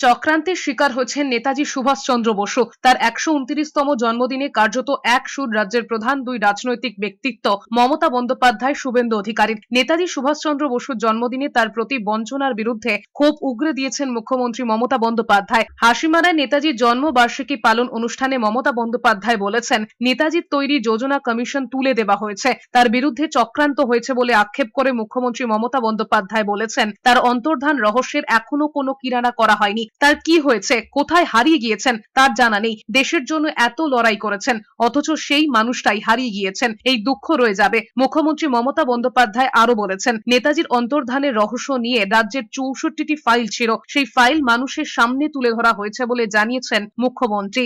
চক্রান্তের শিকার হচ্ছেন নেতাজি সুভাষচন্দ্র বসু। তার একশো উনত্রিশতম জন্মদিনে কার্যত এক সুর রাজ্যের প্রধান দুই রাজনৈতিক ব্যক্তিত্ব মমতা বন্দ্যোপাধ্যায় শুভেন্দু অধিকারী নেতাজি সুভাষচন্দ্র বসুর জন্মদিনে তার প্রতি বঞ্চনার বিরুদ্ধে ক্ষোভ উগরে দিয়েছেন মুখ্যমন্ত্রী মমতা বন্দ্যোপাধ্যায়। হাসিমারায় নেতাজির জন্মবার্ষিকী পালন অনুষ্ঠানে মমতা বন্দ্যোপাধ্যায় বলেছেন, নেতাজির তৈরি যোজনা কমিশন তুলে দেওয়া হয়েছে। তার বিরুদ্ধে চক্রান্ত হয়েছে বলে আক্ষেপ করে মুখ্যমন্ত্রী মমতা বন্দ্যোপাধ্যায় বলেছেন, তার অন্তর্ধান রহস্যের এখনও কোনো কিরানা করা হয়নি। তার কি হয়েছে, কোথায় হারিয়ে গিয়েছেন তার জানা নেই। দেশের জন্য এত লড়াই করেছেন, অথচ সেই মানুষটাই হারিয়ে গিয়েছেন, এই দুঃখ রয়ে যাবে। মুখ্যমন্ত্রী মমতা বন্দ্যোপাধ্যায় আরও বলেছেন, নেতাজির অন্তর্ধানের রহস্য নিয়ে রাজ্যের চৌষট্টিটি ফাইল ছিল, সেই ফাইল মানুষের সামনে তুলে ধরা হয়েছে বলে জানিয়েছেন মুখ্যমন্ত্রী।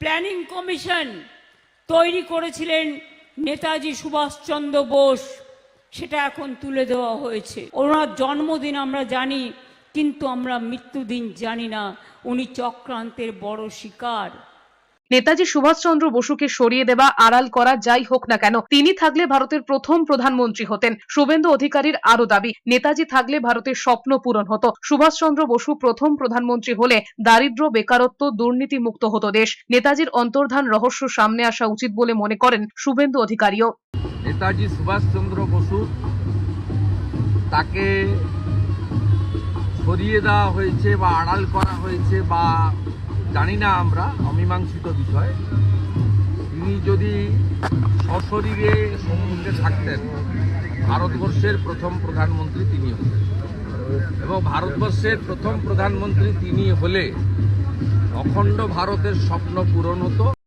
প্ল্যানিং কমিশন তৈরি করেছিলেন নেতাজি সুভাষচন্দ্র বোস, সেটা এখন তুলে দেওয়া হয়েছে। ওনার জন্মদিন আমরা জানি কিন্তু আমরা মৃত্যুদিন জানি না উনি চক্রান্তের বড় শিকার। নেতাজি সুভাষচন্দ্র বসুকে সরিয়ে দেওয়া আড়াল করা যাই হোক না কেন তিনি থাকলে ভারতের প্রথম প্রধানমন্ত্রী হতেন। শুভেন্দু অধিকারীর আরও দাবি নেতাজি থাকলে ভারতের স্বপ্ন পূরণ হতো। সুভাষচন্দ্র বসু প্রথম প্রধানমন্ত্রী হলে দারিদ্র বেকারত্ব দুর্নীতি মুক্ত হতো দেশ। নেতাজির অন্তর্ধান রহস্য সামনে আসা উচিত বলে মনে করেন শুভেন্দু অধিকারীও। নেতাজি সুভাষচন্দ্র বসু তাকে সরিয়ে দেওয়া হয়েছে বা আড়াল করা হয়েছে বা জানি না আমরা, অমীমাংসিত বিষয়। তিনি যদি সশরীরে সম্মুখে থাকতেন, ভারতবর্ষের প্রথম প্রধানমন্ত্রী তিনি হতেন। এবং ভারতবর্ষের প্রথম প্রধানমন্ত্রী তিনি হলে, অখণ্ড ভারতের স্বপ্ন পূরণ হতো।